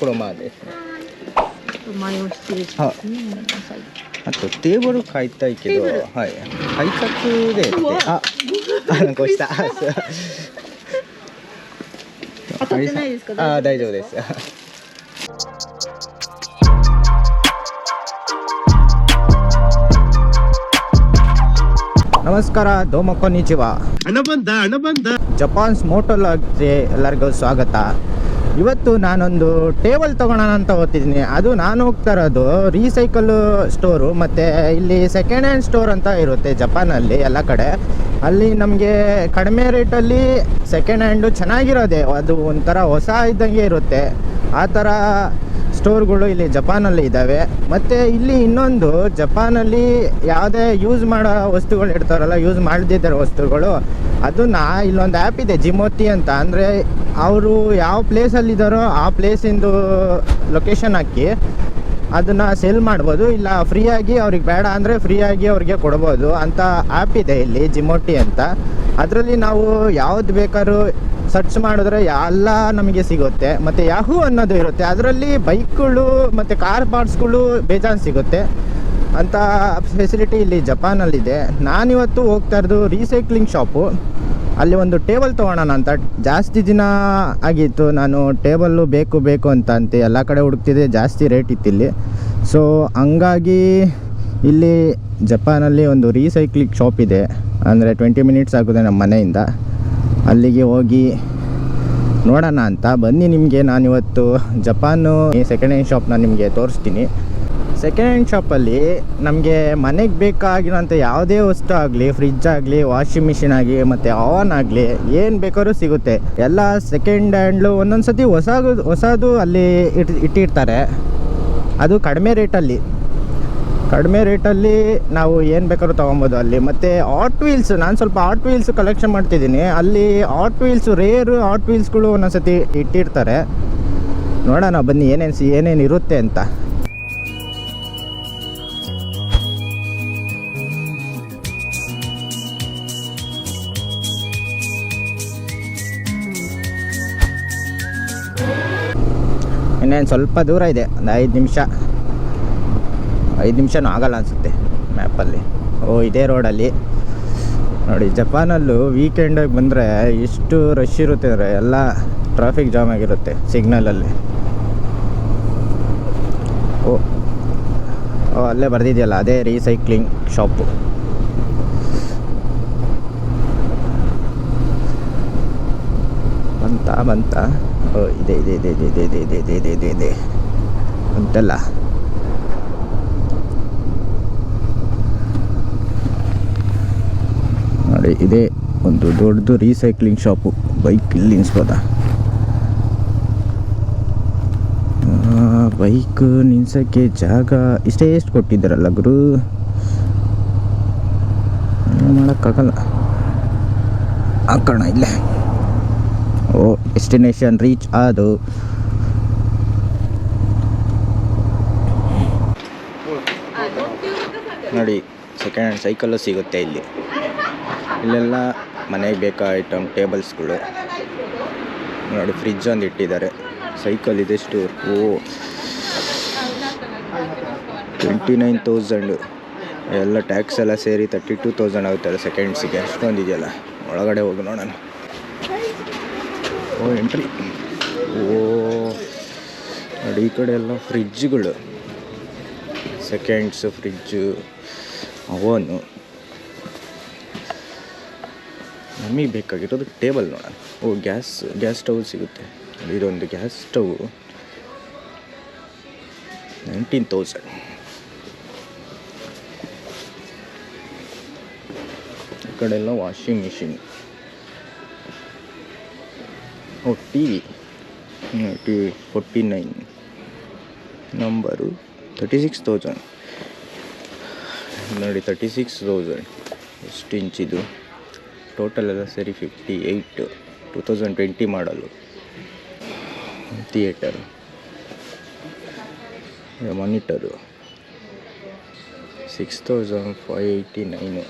プロマですね前を失礼しますね。野菜あとテーブル買いたいけどテーブルはい配達でってうわああのこうしたあそう当たってないですかあ大丈夫ですನಮಸ್ಕಾರどうもこんにちは ಹಣ ಬಂದ ಹಣ ಬಂದ ಜಪಾನ್ಸ್ ಮೋಟರ್ ಲಾಗ್ಗೆ ಎಲ್ಲರಿಗೂ ಸ್ವಾಗತ ಇವತ್ತು ನಾನೊಂದು ಟೇಬಲ್ ತೊಗೊಳೋಣ ಅಂತ ಓದ್ತಿದ್ದೀನಿ. ಅದು ನಾನು ಹೋಗ್ತಾ ಇರೋದು ರೀಸೈಕಲ್ ಸ್ಟೋರು, ಮತ್ತು ಇಲ್ಲಿ ಸೆಕೆಂಡ್ ಹ್ಯಾಂಡ್ ಸ್ಟೋರ್ ಅಂತ ಇರುತ್ತೆ ಜಪಾನಲ್ಲಿ ಎಲ್ಲ ಕಡೆ. ಅಲ್ಲಿ ನಮಗೆ ಕಡಿಮೆ ರೇಟಲ್ಲಿ ಸೆಕೆಂಡ್ ಹ್ಯಾಂಡು ಚೆನ್ನಾಗಿರೋದೆ. ಅದು ಒಂಥರ ಹೊಸ ಇದ್ದಂಗೆ ಇರುತ್ತೆ. ಆ ಥರ ಸ್ಟೋರ್ಗಳು ಇಲ್ಲಿ ಜಪಾನಲ್ಲಿ ಇದ್ದಾವೆ. ಮತ್ತು ಇಲ್ಲಿ ಇನ್ನೊಂದು, ಜಪಾನಲ್ಲಿ ಯಾವುದೇ ಯೂಸ್ ಮಾಡೋ ವಸ್ತುಗಳು ಇಡ್ತಾರಲ್ಲ ಯೂಸ್ ಮಾಡದಿದ್ದಾರೆ ವಸ್ತುಗಳು ಅದನ್ನು ಇಲ್ಲೊಂದು ಆ್ಯಪ್ ಇದೆ ಜಿಮೋತಿ ಅಂತ. ಅಂದರೆ ಅವರು ಯಾವ ಪ್ಲೇಸಲ್ಲಿದ್ದಾರೋ ಆ ಪ್ಲೇಸಿಂದು ಲೊಕೇಶನ್ ಹಾಕಿ ಅದನ್ನು ಸೆಲ್ ಮಾಡ್ಬೋದು. ಇಲ್ಲ, ಫ್ರೀಯಾಗಿ ಅವ್ರಿಗೆ ಬೇಡ ಅಂದರೆ ಫ್ರೀಯಾಗಿ ಅವ್ರಿಗೆ ಕೊಡ್ಬೋದು ಅಂತ ಆ್ಯಪ್ ಇದೆ ಇಲ್ಲಿ ಜಿಮೋಟಿ ಅಂತ. ಅದರಲ್ಲಿ ನಾವು ಯಾವ್ದು ಬೇಕಾದ್ರೂ ಸರ್ಚ್ ಮಾಡಿದ್ರೆ ಎಲ್ಲ ನಮಗೆ ಸಿಗುತ್ತೆ. ಮತ್ತು ಯಾಹೂ ಅನ್ನೋದು ಇರುತ್ತೆ. ಅದರಲ್ಲಿ ಬೈಕ್ಗಳು ಮತ್ತು ಕಾರ್ ಪಾರ್ಟ್ಸ್ಗಳು ಬೇಜಾನ್ ಸಿಗುತ್ತೆ. ಅಂತ ಫೆಸಿಲಿಟಿ ಇಲ್ಲಿ ಜಪಾನಲ್ಲಿದೆ. ನಾನಿವತ್ತು ಹೋಗ್ತಾ ಇರೋದು ರೀಸೈಕ್ಲಿಂಗ್ ಶಾಪು ಅಲ್ಲಿ ಒಂದು ಟೇಬಲ್ ತೊಗೊಳೋಣ ಅಂತ. ಜಾಸ್ತಿ ದಿನ ಆಗಿತ್ತು. ನಾನು ಟೇಬಲ್ಲು ಬೇಕು ಬೇಕು ಅಂತ ಅಂತ. ಎಲ್ಲ ಕಡೆ ಹುಡುಕ್ತಿದೆ ಜಾಸ್ತಿ ರೇಟ್ ಇತ್ತು ಇಲ್ಲಿ. ಸೊ ಹಂಗಾಗಿ ಇಲ್ಲಿ ಜಪಾನಲ್ಲಿ ಒಂದು ರೀಸೈಕ್ಲಿಂಗ್ ಶಾಪ್ ಇದೆ. ಅಂದರೆ ಟ್ವೆಂಟಿ ಮಿನಿಟ್ಸ್ ಆಗುತ್ತೆ ನಮ್ಮ ಮನೆಯಿಂದ. ಅಲ್ಲಿಗೆ ಹೋಗಿ ನೋಡೋಣ ಅಂತ. ಬನ್ನಿ ನಿಮಗೆ ನಾನಿವತ್ತು ಜಪಾನು ಸೆಕೆಂಡ್ ಹ್ಯಾಂಡ್ ಶಾಪ್ನ ನಿಮಗೆ ತೋರಿಸ್ತೀನಿ. ಸೆಕೆಂಡ್ ಹ್ಯಾಂಡ್ ಶಾಪಲ್ಲಿ ನಮಗೆ ಮನೆಗೆ ಬೇಕಾಗಿರೋಂಥ ಯಾವುದೇ ವಸ್ತು ಆಗಲಿ ಫ್ರಿಜ್ ಆಗಲಿ ವಾಷಿಂಗ್ ಮಿಷಿನ್ ಆಗಲಿ, ಮತ್ತು ಅವನ್ ಆಗಲಿ ಏನು ಬೇಕಾದ್ರೂ ಸಿಗುತ್ತೆ. ಎಲ್ಲ ಸೆಕೆಂಡ್ ಹ್ಯಾಂಡ್ಲು ಒಂದೊಂದು ಸತಿ ಹೊಸ ಹೊಸದು ಅಲ್ಲಿ ಇಟ್ ಇಟ್ಟಿರ್ತಾರೆ. ಅದು ಕಡಿಮೆ ರೇಟಲ್ಲಿ ಕಡಿಮೆ ರೇಟಲ್ಲಿ ನಾವು ಏನು ಬೇಕಾದ್ರೂ ತೊಗೊಬೋದು ಅಲ್ಲಿ. ಮತ್ತು ಆಟ್ ವೀಲ್ಸ್ ನಾನು ಸ್ವಲ್ಪ ಆಟ್ ವೀಲ್ಸ್ ಕಲೆಕ್ಷನ್ ಮಾಡ್ತಿದ್ದೀನಿ. ಅಲ್ಲಿ ಆಟ್ ವೀಲ್ಸ್ ರೇರ್ ಆಟ್ ವೀಲ್ಸ್ಗಳು ಒಂದೊಂದ್ಸತಿ ಇಟ್ಟಿರ್ತಾರೆ. ನೋಡೋಣ, ಬನ್ನಿ, ಏನೇನು ಏನೇನು ಇರುತ್ತೆ ಅಂತ. ಇನ್ನೇನು ಸ್ವಲ್ಪ ದೂರ ಇದೆ, ಒಂದು ಐದು ನಿಮಿಷ. ಐದು ನಿಮಿಷನೂ ಆಗಲ್ಲ ಅನಿಸುತ್ತೆ ಮ್ಯಾಪಲ್ಲಿ. ಓ, ಇದೇ ರೋಡಲ್ಲಿ. ನೋಡಿ, ಜಪಾನಲ್ಲೂ ವೀಕೆಂಡಾಗಿ ಬಂದರೆ ಎಷ್ಟು ರಶ್ ಇರುತ್ತೆ ಅಂದರೆ ಎಲ್ಲ ಟ್ರಾಫಿಕ್ ಜಾಮ್ ಆಗಿರುತ್ತೆ ಸಿಗ್ನಲಲ್ಲಿ. ಓ ಓ, ಅಲ್ಲೇ ಬರ್ದಿದೆಯಲ್ಲ, ಅದೇ ರೀಸೈಕ್ಲಿಂಗ್ ಶಾಪು ಬಂತ ಬಂತ? ಓ, ಇದೆ ಇದೆ ಇದೆ ಇದೆ ಇದೆ ಇದೆ ಇದೆ ಇದೆ ಇದೆ ಇದೆ. ಬಂತಲ್ಲ. ನೋಡಿ ಇದೇ ಒಂದು ದೊಡ್ಡದು ರೀಸೈಕ್ಲಿಂಗ್ ಶಾಪು ಬೈಕ್ ಇಲ್ಲಿ ನಿಲ್ಲಿಸ್ಬೋದ ಬೈಕ್ ನಿಲ್ಸೋಕ್ಕೆ ಜಾಗ ಇಷ್ಟೇ ಎಷ್ಟು ಕೊಟ್ಟಿದ್ದಾರಲ್ಲ ಗುರು? ಮಾಡೋಕ್ಕಾಗಲ್ಲ. ಹಾಕೋಣ ಇಲ್ಲೇ. ಓ ಡೆಸ್ಟಿನೇಷನ್ ರೀಚ್ ಆದು ನೋಡಿ ಸೆಕೆಂಡ್ ಹ್ಯಾಂಡ್ ಸೈಕಲ್ಲು ಸಿಗುತ್ತೆ ಇಲ್ಲಿ. ಇಲ್ಲೆಲ್ಲ ಮನೆಗೆ ಬೇಕಾ ಐಟಮ್ ಟೇಬಲ್ಸ್ಗಳು ನೋಡಿ ಫ್ರಿಜ್ ಒಂದು ಇಟ್ಟಿದ್ದಾರೆ. ಸೈಕಲ್ ಇದೆಷ್ಟು ಓ. ಟ್ವೆಂಟಿ ನೈನ್ ತೌಸಂಡು ಎಲ್ಲ ಟ್ಯಾಕ್ಸ್ ಎಲ್ಲ ಸೇರಿ ತರ್ಟಿ ಟೂ ತೌಸಂಡ್ ಆಗುತ್ತಲ್ಲ ಸೆಕೆಂಡ್ಸಿಗೆ ಅಷ್ಟೊಂದು ಇದೆಯಲ್ಲ ಒಳಗಡೆ ಹೋಗಿ ನೋಡೋಣ. ಓ ಎಂಟ್ರಿ ಓ. ನೋಡಿ, ಈ ಕಡೆ ಎಲ್ಲ ಫ್ರಿಜ್ಗಳು ಸೆಕೆಂಡ್ಸು ಫ್ರಿಜ್ಜು ಅವನು ನಮಗೆ ಬೇಕಾಗಿರೋದು ಟೇಬಲ್ ನೋಡೋಣ. ಓ, ಗ್ಯಾಸ್ ಗ್ಯಾಸ್ ಸ್ಟವ್ ಸಿಗುತ್ತೆ. ಇದೊಂದು ಗ್ಯಾಸ್ ಸ್ಟವ್. ನೈನ್ಟೀನ್ ತೌಸಂಡ್ ಈ ಕಡೆ ವಾಷಿಂಗ್ ಮಿಷಿನ್ ಓ T V T V forty nine number thirty six thousand ನೋಡಿ ತರ್ಟಿ ಸಿಕ್ಸ್ ತೌಸಂಡ್ ಎಷ್ಟು ಇಂಚಿದು ಟೋಟಲ್ ಎಲ್ಲ ಸರಿ fifty eight two thousand twenty ಮಾಡಲು theatre monitor six thousand five eighty nine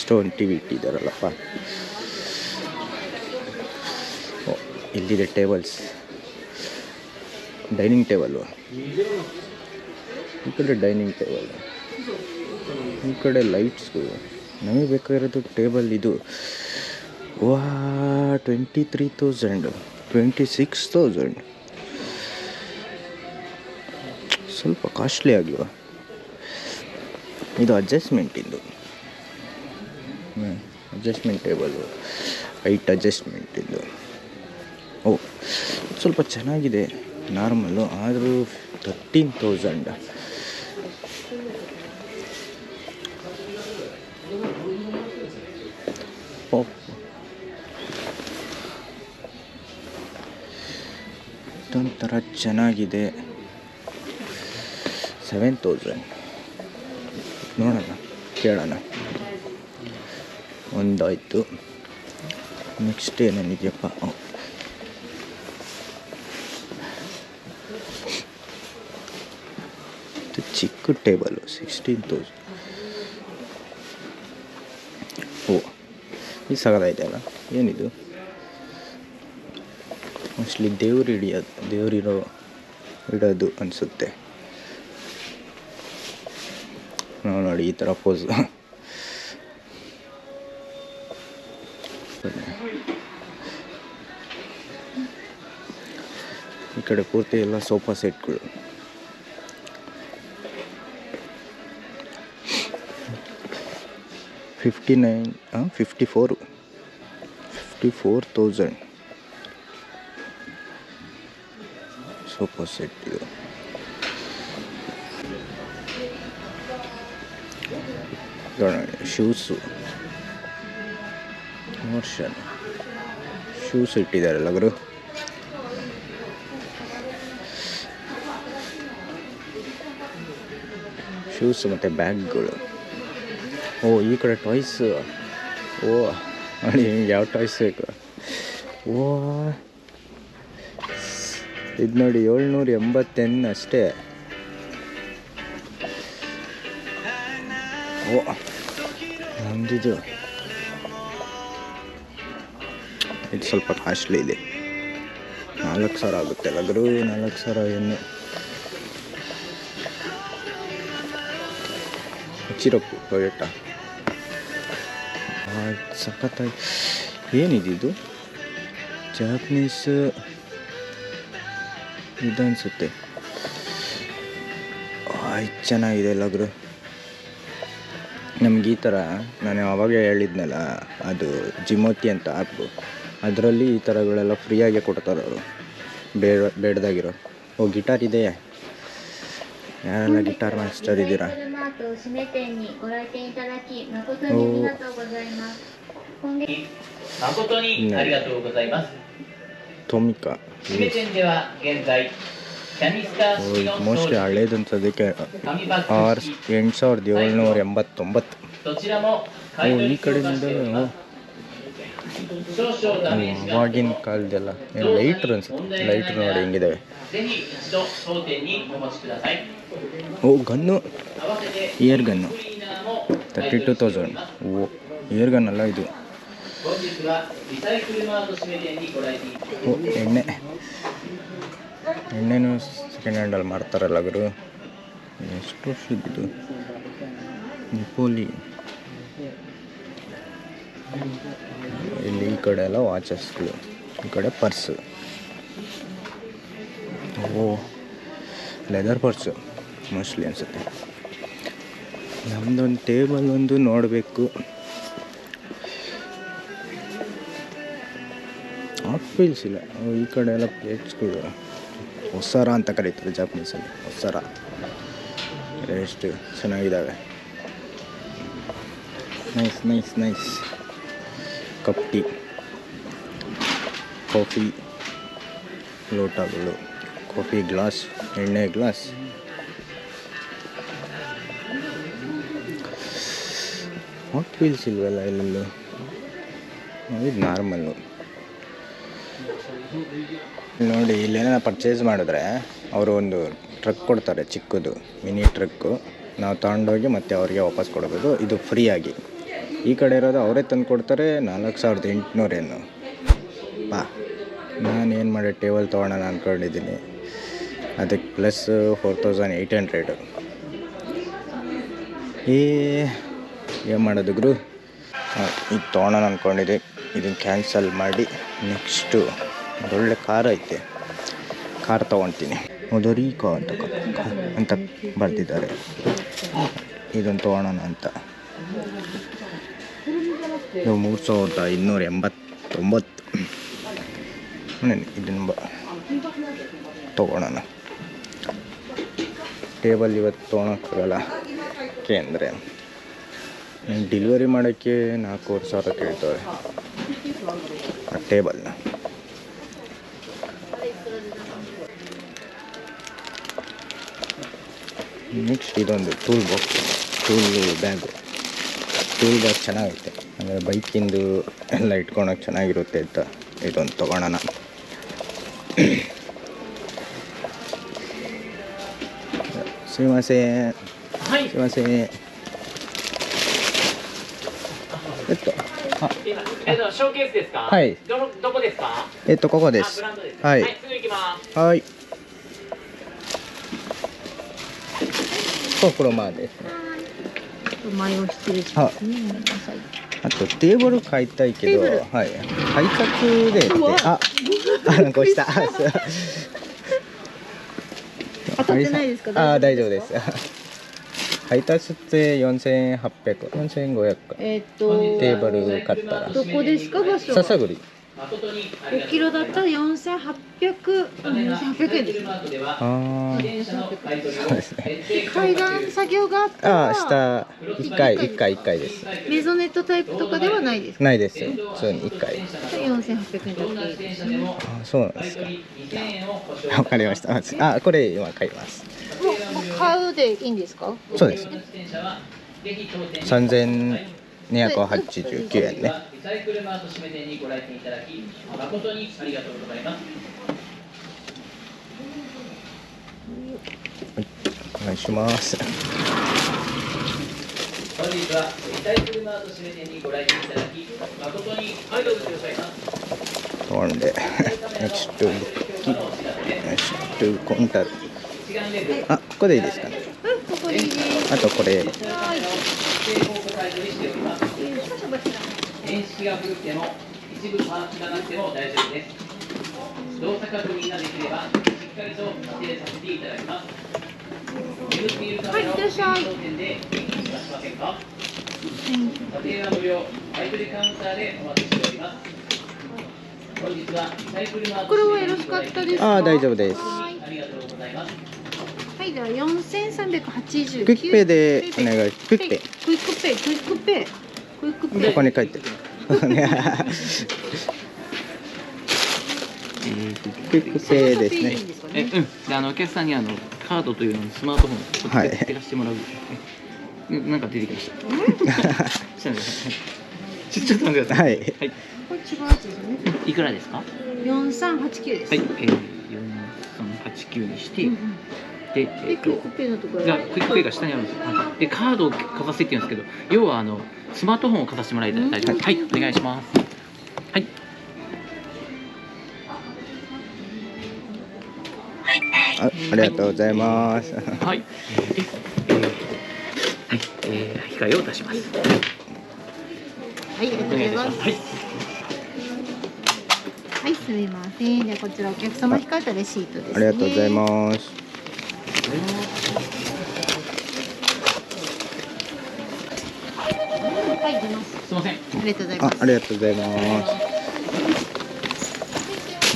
stone T V ಇಟ್ಟಿದ್ದಾರಲ್ಲಪ್ಪ ಇಲ್ಲಿದೆ tables dining table ಈ ಕಡೆ dining table ಈ ಕಡೆ ಲೈಟ್ಸು ನಮಗೆ ಬೇಕಾಗಿರೋದು ಟೇಬಲ್ ಇದು. ವಾ twenty three thousand twenty six thousand ಸ್ವಲ್ಪ ಕಾಸ್ಟ್ಲಿ ಆಗಿವ. ಇದು ಅಡ್ಜಸ್ಟ್ಮೆಂಟ್ ಇದು. ಅಡ್ಜಸ್ಟ್ಮೆಂಟ್ ಟೇಬಲು ಹೈಟ್ ಅಡ್ಜಸ್ಟ್ಮೆಂಟ್ ಇದು. ಓ, ಸ್ವಲ್ಪ ಚೆನ್ನಾಗಿದೆ ನಾರ್ಮಲ್ಲು ಆದರೂ ತರ್ಟೀನ್ ತೌಸಂಡ್ ಇದೊಂಥರ ಚೆನ್ನಾಗಿದೆ. ಸೆವೆನ್ ತೌಸಂಡ್ ನೋಡೋಣ, ಕೇಳೋಣ. ಒಂದಾಯಿತು. ನೆಕ್ಸ್ಟ್ ಏನೇನಿದೆಯಪ್ಪ? ಚಿಕ್ಕ ಟೇಬಲು ಸಿಕ್ಸ್ಟೀನ್ ತೌಸಂಡ್ ಓ, ಈ ಸಗದ ಇದೆಯಲ್ಲ? ಏನಿದು? ಮೋಸ್ಟ್ಲಿ ದೇವ್ರು ಹಿಡಿಯೋದು ದೇವ್ರಿರೋ ಇಡೋದು ಅನಿಸುತ್ತೆ. ನಾವು ನೋಡಿ ಈ ಥರ ಪೋಸ್ ಈ ಕಡೆ ಪೂರ್ತಿ ಎಲ್ಲ sofa ಸೆಟ್ಗಳು fifty nine fifty four fifty four thousand sofa set ಇದು ಶೂಸು. ಮೋರ್ಷನ್ ಶೂಸ್ ಇಟ್ಟಿದ್ದಾರೆ ಗುರು. ಶೂಸ್ ಮತ್ತು ಬ್ಯಾಗ್ಗಳು. ಓ, ಈ ಕಡೆ ಟಾಯ್ಸ್. ಓ ನಿಮ್ಗೆ ಯಾವ ಟಾಯ್ಸ್ ಬೇಕು? ಓ ಇದು ನೋಡಿ ಏಳ್ನೂರ ಎಂಬತ್ತೆನ್ ಅಷ್ಟೇ. ಓ, ನಮ್ದಿದು. ಇದು ಸ್ವಲ್ಪ ಕಾಸ್ಟ್ಲಿ ಇದೆ. ನಾಲ್ಕು ಸಾವಿರ ಆಗುತ್ತೆ. ಲಗರು ನಾಲ್ಕು ಸಾವಿರ ಏನು ಹಚ್ಚಿರಪ್ಪು ಟೊಯೋಟಾ ಸಖತ್ತಾಗಿ ಏನಿದು ಜಾಪನೀಸ್ ಇದು ಅನಿಸುತ್ತೆ ಆಯ್ತು ಚೆನ್ನಾಗಿದೆ ಎಲ್ಲಾದರೂ ನಮ್ಗೆ ಈ ಥರ ನಾನು ಅವಾಗ ಹೇಳಿದ್ನಲ್ಲ ಅದು ಜಿಮೋತಿ ಅಂತ ಆ್ಯಪು ಅದರಲ್ಲಿ ಈ ಥರಗಳೆಲ್ಲ ಫ್ರೀಯಾಗೆ ಕೊಡ್ತಾರೆ ಅವರು. ಬೇಡ ಬೇಡದಾಗಿರೋ. ಓ ಗಿಟಾರ್ ಇದೆಯಾ ಯಾರೆಲ್ಲ ಗಿಟಾರ್ ಮಾಸ್ಟರ್ ಇದ್ದೀರಾ? マートミカ姫店では現在 ಮೋಸ್ಟ್ಲಿ ಹಳೇದಂತ ಅದಕ್ಕೆ ಆರ್ ಎಂಟು ಸಾವಿರದ ಏಳ್ನೂರ ಎಂಬತ್ತೊಂಬತ್ತು. ಈ ಕಡೆಯಿಂದ? ಇವಾಗಿನ ಕಾಲದೆಲ್ಲ. ಲೈಟ್ರ್ ಅನ್ಸುತ್ತೆ. ಲೈಟ್ರ್ ನೋಡಿ ಹೆಂಗಿದಾವೆ ಓ gun. Ear gun. Thirty two thousand ಓ ಇಯರ್ ಗನ್ ಅಲ್ಲ ಇದು. ಓ ಎಣ್ಣೆ. ಎಣ್ಣೆನೂ ಸೆಕೆಂಡ್ ಹ್ಯಾಂಡಲ್ಲಿ ಮಾರ್ತಾರಲ್ಲ ಗುರು. ಎಷ್ಟು ವರ್ಷದ್ದು ನಿಪೋಲಿ ಇಲ್ಲಿ ಈ ಕಡೆ ಎಲ್ಲ ವಾಚಸ್ಗಳು, ಈ ಕಡೆ ಪರ್ಸ್. ಓ ಲೆದರ್ ಪರ್ಸು ಮೋಸ್ಟ್ಲಿ ಅನಿಸುತ್ತೆ. ನಮ್ಮದೊಂದು ಟೇಬಲ್ ಒಂದು ನೋಡಬೇಕು. ಹಾಟ್ ವೀಲ್ಸ್ ಇಲ್ಲ. ಈ ಕಡೆ ಎಲ್ಲ ಪ್ಲೇಟ್ಸ್ಗಳು ಹೊಸರ ಅಂತ ಕರೀತಾರೆ ಜಾಪನೀಸಲ್ಲಿ ಹೊಸರ ಎಷ್ಟು ಚೆನ್ನಾಗಿದ್ದಾವೆ nice nice nice cup tea coffee ಲೋಟಗಳು. ಕಾಫಿ ಗ್ಲಾಸ್ ಎಣ್ಣೆ ಗ್ಲಾಸ್ ಹಾಟ್ ವೀಲ್ಸ್ ಇಲ್ವಲ್ಲ ಇಲ್ಲೆಲ್ಲೂ ನಾರ್ಮಲ್ಲು ನೋಡಿ ಇಲ್ಲೇನ ಪರ್ಚೇಸ್ ಮಾಡಿದ್ರೆ ಅವರು ಒಂದು ಟ್ರಕ್ ಕೊಡ್ತಾರೆ, ಚಿಕ್ಕದು ಮಿನಿ ಟ್ರಕ್ಕು ನಾವು ತಗೊಂಡೋಗಿ ಮತ್ತೆ ಅವರಿಗೆ ವಾಪಸ್ ಕೊಡಬಹುದು ಇದು ಫ್ರೀಯಾಗಿ ಈ ಕಡೆ ಇರೋದು ಅವರೇ ತಂದು ಕೊಡ್ತಾರೆ, ನಾಲ್ಕು ಸಾವಿರದ ಎಂಟುನೂರೇನು ಬಾ, ನಾನೇನು ಮಾಡಿ ಟೇಬಲ್ ತೊಗೊಳೋಣ ಅಂದ್ಕೊಂಡಿದ್ದೀನಿ ಅದಕ್ಕೆ plus four thousand eight hundred ಏ, ಏನು ಮಾಡೋದು ಗುರು? ಇದು ತೊಗೊಳೋಣ ಅಂದ್ಕೊಂಡಿದ್ದೆ ಇದನ್ನು ಕ್ಯಾನ್ಸಲ್ ಮಾಡಿ ನೆಕ್ಸ್ಟು ಅದೊಳ್ಳೆ ಕಾರ್ ಐತೆ. ಕಾರ್ ತೊಗೊಳ್ತೀನಿ ಮೊದರಿಕೋ ಅಂತ ಅಂತ ಬರೆದಿದ್ದಾರೆ. ಇದನ್ನು ತೊಗೊಳೋಣ ಅಂತ. ಇದು ಮೂರು ಸಾವಿರದ ಇನ್ನೂರ ಎಂಬತ್ತೊಂಬತ್ತು. ಇದನ್ನು ಬ ತೊಗೊಳೋಣ ಟೇಬಲ್ ಇವತ್ತು ತೊಗೊಳಕ್ಕಾಗಲ್ಲ ಯಾಕೆ ಅಂದರೆ ಡೆಲಿವರಿ ಮಾಡೋಕ್ಕೆ ನಾಲ್ಕೂವರೆ ಸಾವಿರ ಕೇಳ್ತವ್ರೆ ಆ ಟೇಬಲ್ನ. ನೆಕ್ಸ್ಟ್ ಇದೊಂದು tool box tool bag tool bag ಚೆನ್ನಾಗೈತೆ ಅಂದರೆ ಬೈಕಿಂದು ಎಲ್ಲ ಇಟ್ಕೊಳಕ್ಕೆ ಚೆನ್ನಾಗಿರುತ್ತೆ ಅಂತ ಇದೊಂದು ತೊಗೊಳೋಣ ಶ್ರೀಮಾಸೆ ಶ್ರೀಮಾಸೆ ಎತ್ತು ಹಾಂ えっと、ショーケースですかはいどの、どこですかえっとここであ、すブランドですはいはい、すぐ行きます。はい そう車です前押し失礼しますね。最あとテーブル買いたいけどテーブルはい配達でってうわああのこした当たってないですかあ大丈夫で大丈夫です配達って4800 4500かえーっと、テーブル買ったらどこですか場所は笹栗誠にありが 5とうキロだったら4800、4800円ですマークでは、あ自転車の買い取りを。そうですね。階段作業があったああら下1回1回1回です。メゾネットタイプとかではないですか？ないですよ。普通に1回4800円だどんな自けでもあそうなんですか。買い取り2000円を保証わかりました。あこれ今買います。もうもう買うでいいんですか？そうです。自転車はぜひ当店に3289円ね。リサイクルマート締め店にご来店いただき誠にありがとうございますお願いします。本日はリサイクルマート締め店にご来店いただき。誠にありがとうございます飛んでお知らせです next to コンタあここでいいですかね。うんここにいいです。あとこれ。はい正方向買い取りしております電式が古くても一部パーツがなくても大丈夫です。動作確認ができればしっかりと査定させていただきます眠っているカメラをはいいってらっしゃい当店で元気にしませんか査定は無料買い取りカウンターでお待ちしております本日はリサイクルマートこれはよろしかったですかあ大丈夫ですはいありがとうございます。はい、では4389クイックペイ。でお願い。クイックペイクイックペイ。クイックペイ。クイックペイここに書いて。るクイックペイですねえうん。であのお客さんにあのカードというのにスマートフォンをこはい。っちで照らしてもらう。うんなんか出てきました。ちょっと待ってちょちょっと待ってください。はい。これ違うやつですよねいくらですか？4389です。はい、えー、4389にして、うんうんで、えでーとクイックペイのところがクイックペイが下にあるんですよ。はいで、カードをかざせって言うんですけど、要はあのスマートフォンをかざしてもらいたいです。はい、お願いします。はい。あありがとうございますはい。はい、えー、控えを出します。はい、ありがとうおございます願いいたします。はい。はい、すみませんではこちらお客様控えたレシートですねありがとうございますすすみません。ありがとうございますあありがとうございます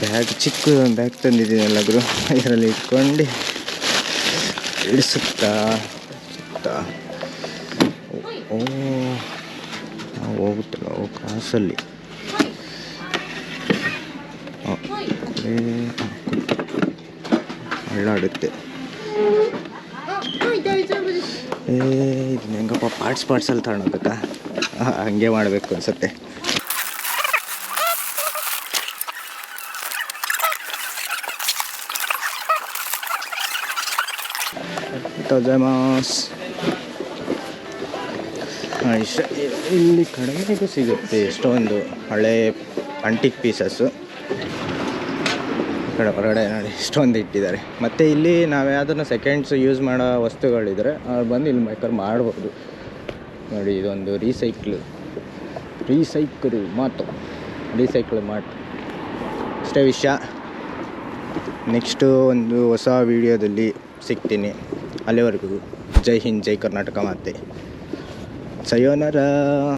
ಬ್ಯಾಗ್ ಚಿಕ್ಕ ಬ್ಯಾಗ್ ತಂದಿದ್ದೀನಲ್ಲ ಗುರು ಇದರಲ್ಲಿ ಇಟ್ಕೊಂಡು ಇಳಿಸುತ್ತಾ ಸುತ್ತಾ ಓ ನಾವು ಹೋಗುತ್ತಲ್ಲ ಓ ಕಾಸಲ್ಲಿ ಆ, ಏ, ಇದನ್ನ ಹೆಂಗಪ್ಪ ಪಾರ್ಟ್ಸ್ ಪಾರ್ಟ್ಸಲ್ಲಿ ತಗೊಳ್ಬೇಕಾ ಹಂಗೆ ಮಾಡಬೇಕು ಅನ್ಸುತ್ತೆ. ಇಲ್ಲಿ ಕಡಿಮೆಗೂ ಸಿಗುತ್ತೆ ಎಷ್ಟೊಂದು ಹಳೆ ಅಂಟಿಕ್ ಪೀಸಸ್ಸು ಕಡೆ ಹೊರಗಡೆ ನೋಡಿ, ಇಷ್ಟೊಂದು ಇಟ್ಟಿದ್ದಾರೆ. ಮತ್ತು ಇಲ್ಲಿ ನಾವು ಯಾವುದನ್ನು ಸೆಕೆಂಡ್ಸ್ ಯೂಸ್ ಮಾಡೋ ವಸ್ತುಗಳಿದ್ರೆ, ಅವ್ರು ಬಂದು ಇಲ್ಲಿ ಮೈಕರ್ ಮಾಡ್ಬೋದು. ನೋಡಿ, ಇದೊಂದು ರೀಸೈಕ್ಲ್ ರೀಸೈಕಲ್ ಮಾತು. ರೀಸೈಕಲ್ ಮಾತು. ಅಷ್ಟೇ ವಿಷಯ. ನೆಕ್ಸ್ಟು ಒಂದು ಹೊಸ ವೀಡಿಯೋದಲ್ಲಿ ಸಿಗ್ತೀನಿ. ಅಲ್ಲಿವರೆಗೂ ಜೈ ಹಿಂದ್, ಜೈ ಕರ್ನಾಟಕ ಮಾತೆ. ಸಯೋನರ